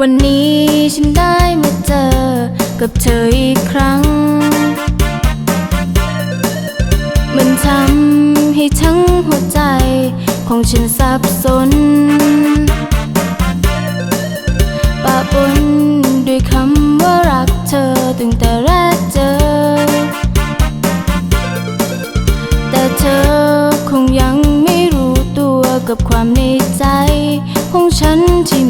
วันนี้ฉันได้มาเจอกับเธออีกครั้ง มันทำให้ทั้งหัวใจของฉันสับสนปะปนด้วยคำว่ารักเธอตั้งแต่แรกเจอ แต่เธอคงยังไม่รู้ตัวกับความในใจของฉันที่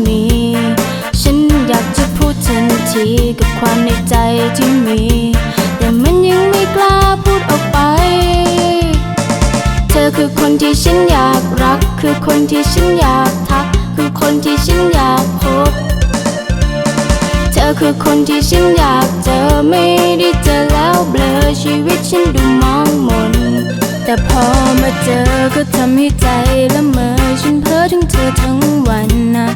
ทีกับความในใจที่มี แต่มันยังไม่กล้าพูดออกไป เธอคือคนที่ฉันอยากรัก คือคนที่ฉันอยากทัก คือคนที่ฉันอยากพบ เธอคือคนที่ฉันอยากเจอไม่ได้เจอแล้วเบลอชีวิตฉันดูมองมน แต่พอมาเจอก็ทำให้ใจละเมอฉันเพ้อถึงเธอทั้งวันนะ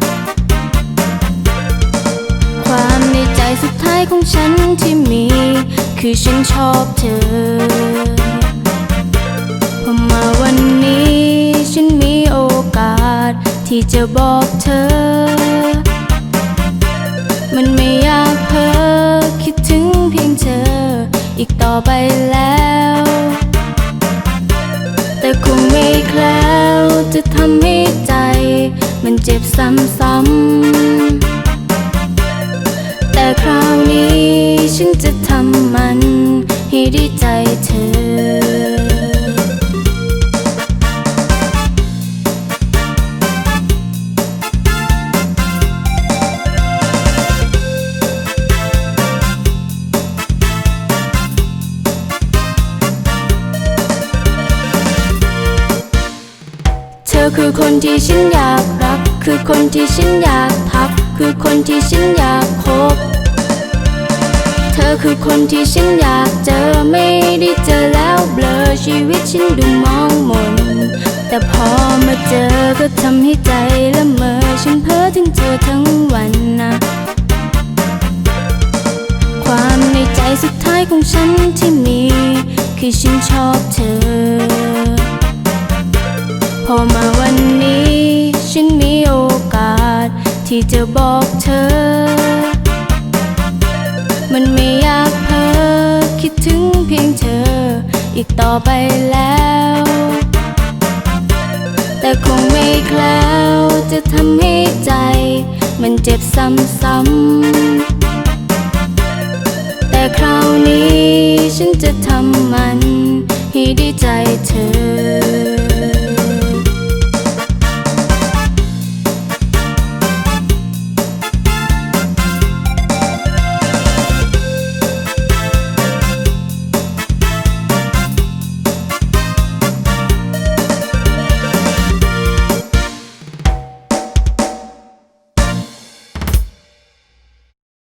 คือฉันชอบเธอ พอมาวันนี้ฉันมีโอกาสที่จะบอกเธอ มันไม่อยากเพ้อคิดถึงเพียงเธอ อีกต่อไปแล้ว แต่คงไม่แคล้วจะทำให้ใจ มันเจ็บซ้ำ เธอคือคนที่ฉันอยากรัก คือคนที่ฉันอยากทัก คือคนที่ฉันอยากคบ อคือคนที่ฉันอยากเจอไม่ได้เจอแล้วเบลอชีวิตฉันดูมองมน แต่พอมาเจอก็ทำให้ใจละเมอฉันเพ้อถึงเธอทั้งวันนะความในใจสุดท้ายของฉันที่มี คือฉันชอบเธอ พอมาวันนี้ฉันมีโอกาสที่จะบอกเธอ มันไม่อยากเพ้อคิดถึงเพียงเธอ อีกต่อไปแล้ว แต่คงไม่แคล้วจะทำให้ใจ มันเจ็บซ้ำๆแต่คราวนี้ฉันจะทำมัน